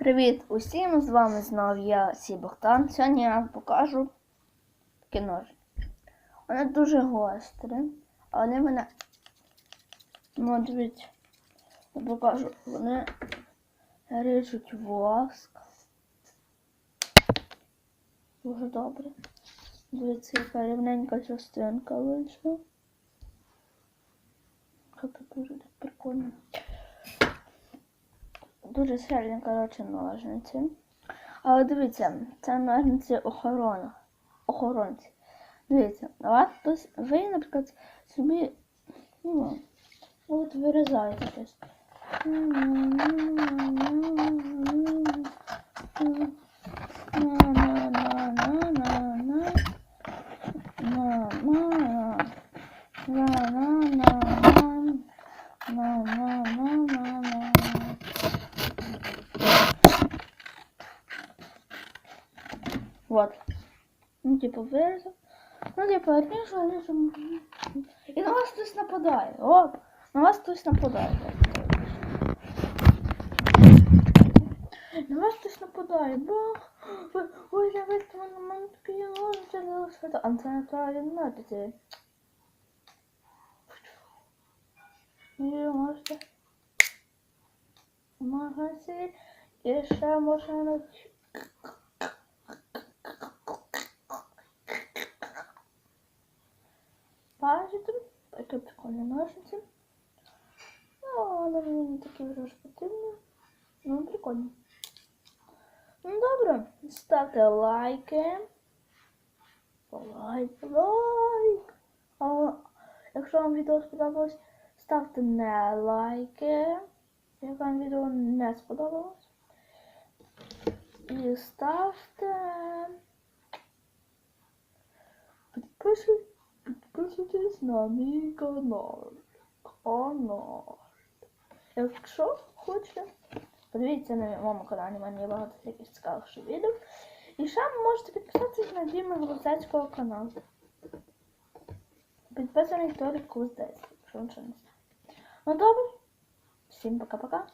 Привіт усім! З вами знову я Сі Богдан. Сьогодні я вам покажу такі ножі. Вони дуже гострі, а вони мене. Ну, дивіться, я покажу, вони ріжуть воск. Дуже добре. Дивіться, яка рівненька частинка вийшла. Це дуже так прикольно. Дуже сильні, коротше, ножниці. Але дивіться, це ножниці охорона. Охоронці. Дивіться, хтось, ви, наприклад, собі, ну, от вирізаєте щось. Вот. Ну, типу, вирізав. Ну, типу, ріжу, ріжу. І на вас хтось нападає. Оп! На вас хтось нападає. На вас хтось нападає. Бах! Ой, я вийшла на мене такий нож, це залишити. А це не треба відмовити. І можете. Магазин. І ще можна таке прикольне ножниці. Ну, але мені не такі вже ж потрібні. Ну, прикольно. Ну, добре, ставте лайки. Лайк, лайк. А якщо вам відео сподобалось, ставте не лайки. Як вам відео не сподобалось. І ставте. Підписуйтесь. Підписуйтесь на мій канал. Канал. Якщо хочете, подивіться на моєму каналі, в мене є багато таких цікавих ще відео. І ще можете підписатися на Діми Глузецького каналу. Підписаний Толік Глузецький, якщо ви ще не знає. Ну добре. Всім пока-пока.